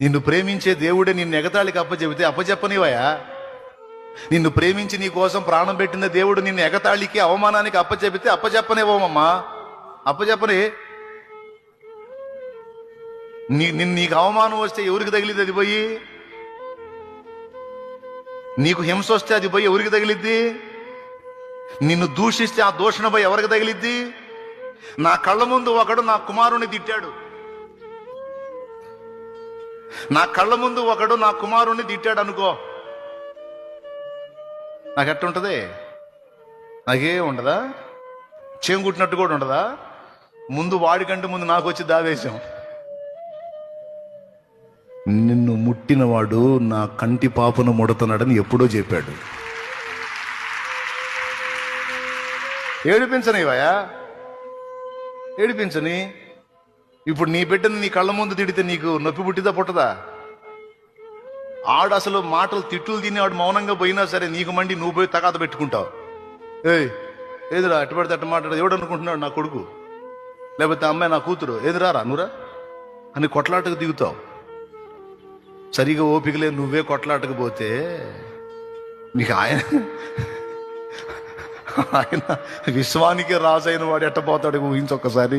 నిన్ను ప్రేమించే దేవుడే నిన్ను ఎగతాళికి అప్పచెబితే అప్పచెప్పనివయా నిన్ను ప్రేమించి నీ కోసం ప్రాణం పెట్టిన దేవుడు నిన్ను ఎగతాళికి అవమానానికి అప్పచెబితే అప్పచెప్పనివ్వమమ్మా అప్పచెప్పని నీ నిన్ను నీకు అవమానం వస్తే ఎవరికి తగిలిద్ది అది పోయి? నీకు హింస వస్తే అది పోయి ఎవరికి తగిలిద్ది? నిన్ను దూషిస్తే ఆ దూషణ పోయి ఎవరికి తగిలిద్ది? నా కళ్ళ ముందు ఒకడు నా కుమారుని తిట్టాడు. నా కళ్ళ ముందు ఒకడు నా కుమారుణ్ణి తిట్టాడు అనుకో నాకెట్టుంటది? నాకే ఉండదా? చేంగుట్టినట్టు కూడా ఉండదా? ముందు వాడికంటే ముందు నాకు వచ్చి దావేశం. నిన్ను ముట్టినవాడు నా కంటి పాపను ముడుతున్నాడని ఎప్పుడో చెప్పాడు. ఏడిపించనివయా ఏడిపించని? ఇప్పుడు నీ బిడ్డని నీ కళ్ళ ముందు తిడితే నీకు నొప్పి పుట్టిదా పుట్టదా? ఆడు అసలు మాటలు తిట్టులు తిని ఆడు మౌనంగా పోయినా సరే నీకు మండి నువ్వు పోయి తగాద పెట్టుకుంటావు. ఏయ్ ఏదిరా అట్టు పడితే అట్టు మాట్లాడు ఎవడు అనుకుంటున్నాడు నా కొడుకు? లేకపోతే అమ్మాయి నా కూతురు? ఏదిరారా నువ్వురా? అని కొట్లాటకు దిగుతావు. సరిగా ఓపికలే నువ్వే కొట్లాటకు పోతే నీకు ఆయన ఆయన విశ్వానికే రాజైన వాడు ఎట్టపోతాడు ఊహించొక్కసారి